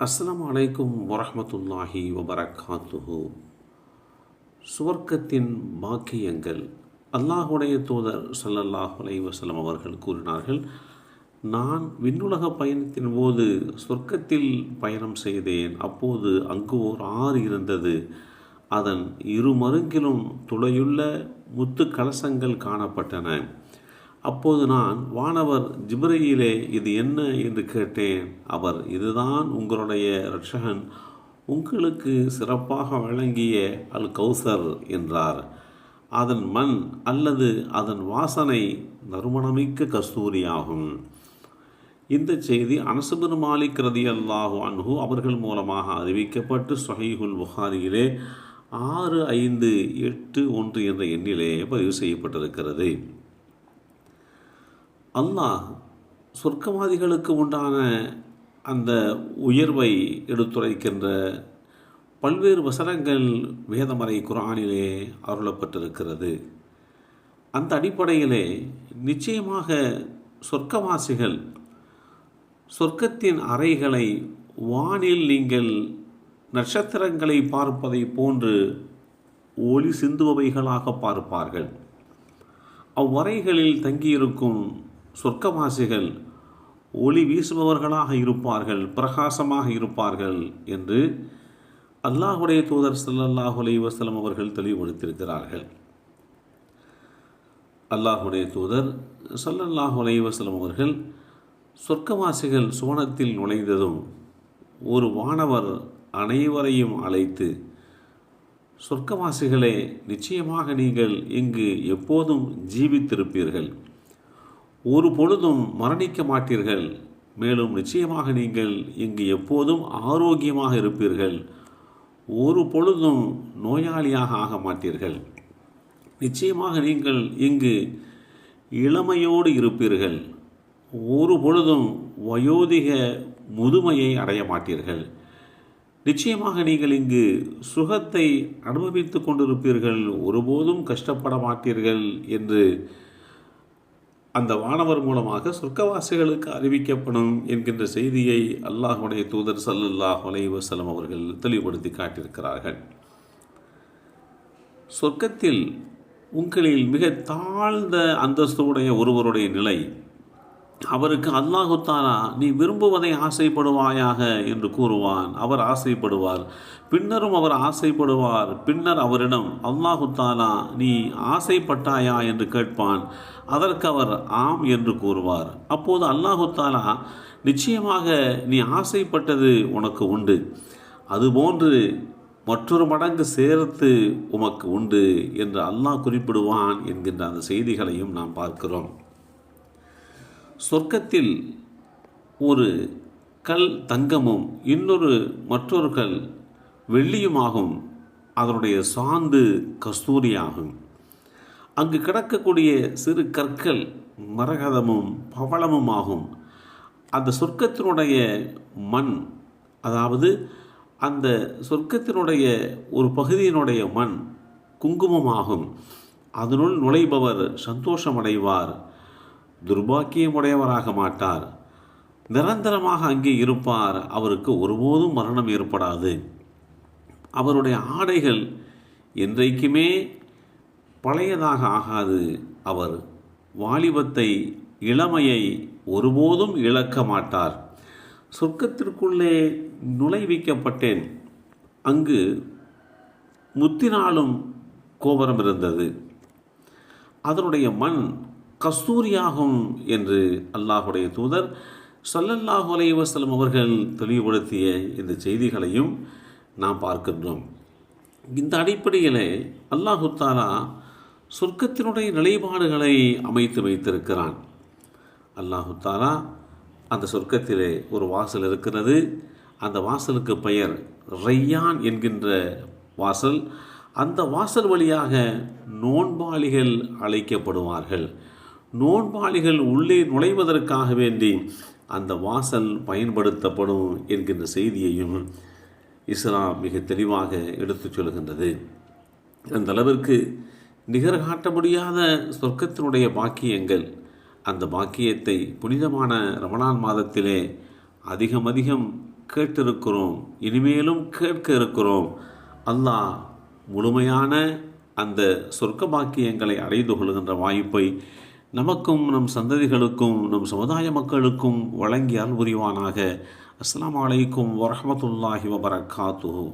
அஸ்லாம் அலைக்கும் வரமத்துல்லாஹி வபரகாத்துஹு. சுவர்க்கத்தின் பாக்கியங்கள் அல்லாஹுடைய தூதர் சல்லல்லாஹ் அலைஹி அவர்கள் கூறினார்கள் நான் விண்ணுலக பயணத்தின் போது சொர்க்கத்தில் பயணம் செய்தேன். அப்போது அங்கு ஓர் ஆறு இருந்தது. அதன் இரு மருங்கிலும் துளையுள்ள முத்து கலசங்கள் காணப்பட்டன. அப்போது நான் வானவர் ஜிப்ரையிலே இது என்ன என்று கேட்டேன். அவர் இதுதான் உங்களுடைய ரட்சகன் உங்களுக்கு சிறப்பாக வழங்கிய அல் கௌசர் என்றார். அதன் மண் அல்லது அதன் வாசனை நறுமணமிக்க கஸ்தூரியாகும். இந்த செய்தி அனசுபின் மாலிக் ரதி அல்லாஹு அன்ஹு அவர்கள் மூலமாக அறிவிக்கப்பட்டு சொஹீஹுல் புகாரியிலே ஆறு ஐந்து எட்டு ஒன்று என்ற எண்ணிலே பதிவு செய்யப்பட்டிருக்கிறது. அல்லாஹ் சொர்க்கவாதிகளுக்கு உண்டான அந்த உயர்வை எடுத்துரைக்கின்ற பல்வேறு வசனங்கள் வேதமறை குரானிலே அருளப்பட்டிருக்கிறது. அந்த அடிப்படையிலே நிச்சயமாக சொர்க்கவாசிகள் சொர்க்கத்தின் அறைகளை வானில் நீங்கள் நட்சத்திரங்களை பார்ப்பதை போன்று ஒளி சிந்துபவைகளாக பார்ப்பார்கள். அவ்வறைகளில் தங்கியிருக்கும் சொர்க்கவாசிகள் ஒளி வீசுபவர்களாக இருப்பார்கள் பிரகாசமாக இருப்பார்கள் என்று அல்லாஹுடைய தூதர் சல்லாஹ் அலி வசலம் அவர்கள் தெளிவுபடுத்தியிருக்கிறார்கள். அல்லாஹுடைய தூதர் ஸல்லல்லாஹு அலி வசலம் அவர்கள் சொர்க்கவாசிகள் சுவனத்தில் நுழைந்ததும் ஒரு வானவர் அனைவரையும் அழைத்து சொர்க்கவாசிகளே நிச்சயமாக நீங்கள் இங்கு எப்போதும் ஜீவித்திருப்பீர்கள். ஒரு பொழுதும் மரணிக்க மாட்டீர்கள். மேலும் நிச்சயமாக நீங்கள் இங்கு எப்போதும் ஆரோக்கியமாக இருப்பீர்கள். ஒரு பொழுதும் நோயாளியாக ஆக மாட்டீர்கள். நிச்சயமாக நீங்கள் இங்கு இளமையோடு இருப்பீர்கள். ஒரு பொழுதும் வயோதிக முதுமையை அடைய மாட்டீர்கள். நிச்சயமாக நீங்கள் இங்கு சுகத்தை அனுபவித்து கொண்டிருப்பீர்கள். ஒருபோதும் கஷ்டப்பட மாட்டீர்கள் என்று அந்த வானவர் மூலமாக சொர்க்கவாசிகளுக்கு அறிவிக்கப்படும் என்கின்ற செய்தியை அல்லாஹுடைய தூதர் சல்லுல்லாஹ் அலைஹி அவர்கள் தெளிவுபடுத்தி காட்டியிருக்கிறார்கள். சொர்க்கத்தில் உங்களில் மிக தாழ்ந்த அந்தஸ்துடைய ஒருவருடைய நிலை அவருக்கு அல்லாஹுத்தானா நீ விரும்புவதை ஆசைப்படுவாயாக என்று கூறுவான். அவர் ஆசைப்படுவார். பின்னரும் அவர் ஆசைப்படுவார். பின்னர் அவரிடம் அல்லாஹுத்தானா நீ ஆசைப்பட்டாயா? என்று கேட்பான். அதற்கு அவர் ஆம் என்று கூறுவார். அப்போது அல்லாஹுத்தானா நிச்சயமாக நீ ஆசைப்பட்டது உனக்கு உண்டு. அதுபோன்று மற்றொரு மடங்கு சேர்த்து உமக்கு உண்டு என்று அல்லாஹ் குறிப்பிடுவான் என்கின்ற அந்த செய்திகளையும் நாம் பார்க்கிறோம். சொர்க்கத்தில் ஒரு கல் தங்கமும் இன்னொரு மற்றொரு கல் வெள்ளியுமாகும் அதனுடைய சாந்து கஸ்தூரியாகும். அங்கு கிடக்கக்கூடிய சிறு கற்கள் மரகதமும் பவளமும் ஆகும் அந்த சொர்க்கத்தினுடைய மண் அதாவது அந்த சொர்க்கத்தினுடைய ஒரு பகுதியினுடைய மண் குங்குமமாகும். அதனுள் நுழைபவர் சந்தோஷமடைவார். துர்பாக்கியமுடையவராக மாட்டார். நிரந்தரமாக அங்கே இருப்பார். அவருக்கு ஒருபோதும் மரணம் ஏற்படாது. அவருடைய ஆடைகள் என்றைக்குமே பழையதாக ஆகாது. அவர் வாலிபத்தை இளமையை ஒருபோதும் இழக்க மாட்டார். சொர்க்கத்திற்குள்ளே நுழைவிக்கப்பட்டேன். அங்கு முத்தினாலும் கோபுரம் இருந்தது. அதனுடைய மண் கஸ்தூரியாகும் என்று அல்லாஹுடைய தூதர் சல்லல்லாஹு அலைஹி அவர்கள் தெளிவுபடுத்திய இந்த செய்திகளையும் நாம் பார்க்கின்றோம். இந்த அடிப்படையில் அல்லாஹு தாலா சொர்க்கத்தினுடைய நிலைப்பாடுகளை அமைத்து வைத்திருக்கிறான். அல்லாஹு தாலா அந்த சொர்க்கத்திலே ஒரு வாசல் இருக்கிறது. அந்த வாசலுக்கு பெயர் ரையான் என்கின்ற வாசல். அந்த வாசல் வழியாக நோன்பாளிகள் அழைக்கப்படுவார்கள். நோன்பாளிகள் உள்ளே நுழைவதற்காக வேண்டி அந்த வாசல் பயன்படுத்தப்படும் என்கின்ற செய்தியையும் இஸ்லாம் மிக தெளிவாக எடுத்துச் சொல்கின்றது அந்த அளவிற்கு நிகர் காட்ட முடியாத சொர்க்கத்தினுடைய பாக்கியங்கள் அந்த பாக்கியத்தை புனிதமான ரமணான் மாதத்திலே அதிகம் அதிகம் கேட்டிருக்கிறோம் இனிமேலும் கேட்க இருக்கிறோம். அல்லாஹ் முழுமையான அந்த சொர்க்க பாக்கியங்களை அடைந்து கொள்கின்ற வாய்ப்பை நமக்கும் நம் சந்ததிகளுக்கும் நம் சமுதாய மக்களுக்கும் வழங்கி அருள் புரிவானாக. அஸ்லாம் வலைக்கும் வரமத்துல்லாஹி வபரகாத்து